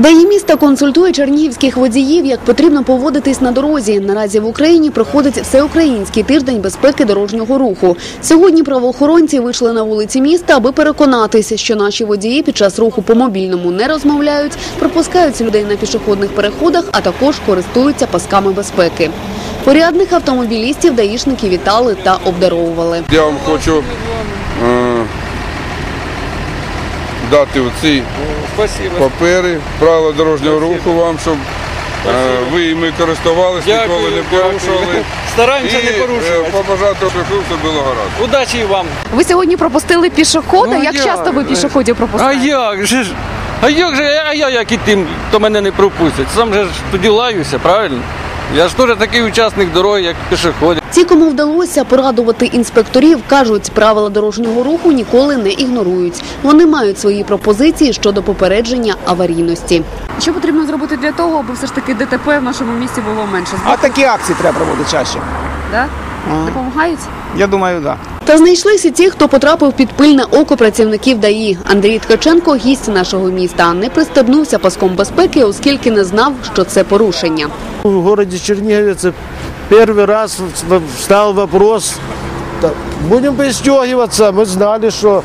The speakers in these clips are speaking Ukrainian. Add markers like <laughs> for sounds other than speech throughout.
ДАІ міста консультує чернігівських водіїв, як потрібно поводитись на дорозі. Наразі в Україні проходить всеукраїнський тиждень безпеки дорожнього руху. Сьогодні правоохоронці вийшли на вулиці міста, аби переконатися, що наші водії під час руху по мобільному не розмовляють, пропускають людей на пішохідних переходах, а також користуються пасками безпеки. Порядних автомобілістів даїшники вітали та обдаровували. Я вам хочу е, дати оці Спасибо. папери, правила дорожнього руху вам, щоб е, ви іми користувалися, ніколи не порушували. <laughs> Стараємося І не е, порушувати. побажати, щоб все було гаразд. Удачі і вам. Ви сьогодні пропустили пішохода. Ну, як я- часто ви пішоходів А пропускаєте? як же ж? А як же, а я як і тим, то мене не пропустять. Сам же ж тоді лаюся, правильно? Я ж теж такий учасник дороги, як пішоходи. Ті, кому вдалося порадувати інспекторів, кажуть, правила дорожнього руху ніколи не ігнорують. Вони мають свої пропозиції щодо попередження аварійності. Що потрібно зробити для того, аби все ж таки ДТП в нашому місті було менше? А такі акції треба проводити чаще. Да? Ага. Допомагають? Я думаю, так. Да. Та знайшлися ті, хто потрапив під пильне око працівників ДАІ. Андрій Ткаченко, гість нашого міста, не пристебнувся паском безпеки, оскільки не знав, що це порушення. В городе Чернигове это первый раз встал вопрос, да, будем пристегиваться, мы знали, что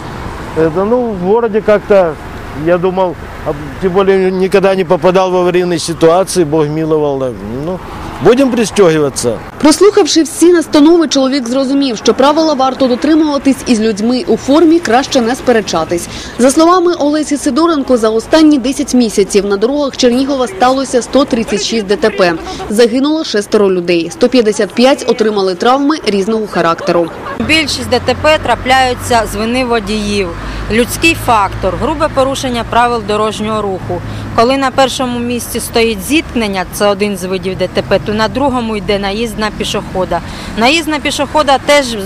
это, ну, в городе как-то, я думал, а, тем более никогда не попадал в аварийные ситуации, Бог миловал, ну, будем пристегиваться. Прослухавши всі настанови, чоловік зрозумів, що правила варто дотримуватись із людьми у формі, краще не сперечатись. За словами Олесі Сидоренко, за останні 10 місяців на дорогах Чернігова сталося 136 ДТП. Загинуло шестеро людей. 155 отримали травми різного характеру. Більшість ДТП трапляються з вини водіїв. Людський фактор, грубе порушення правил дорожнього руху. Коли на першому місці стоїть зіткнення, це один з видів ДТП, то на другому йде наїзд на пішохода. Наїзд на пішохода теж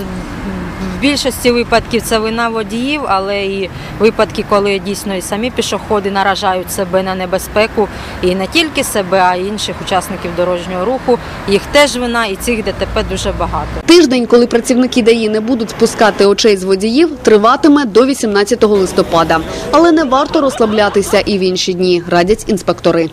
в більшості випадків це вина водіїв, але і випадки, коли дійсно і самі пішоходи наражають себе на небезпеку, і не тільки себе, а й інших учасників дорожнього руху. Їх теж вина, і цих ДТП дуже багато. Тиждень, коли працівники ДАІ не будуть спускати очей з водіїв, триватиме до 18 листопада. Але не варто розслаблятися і в інші дні, радять інспектори.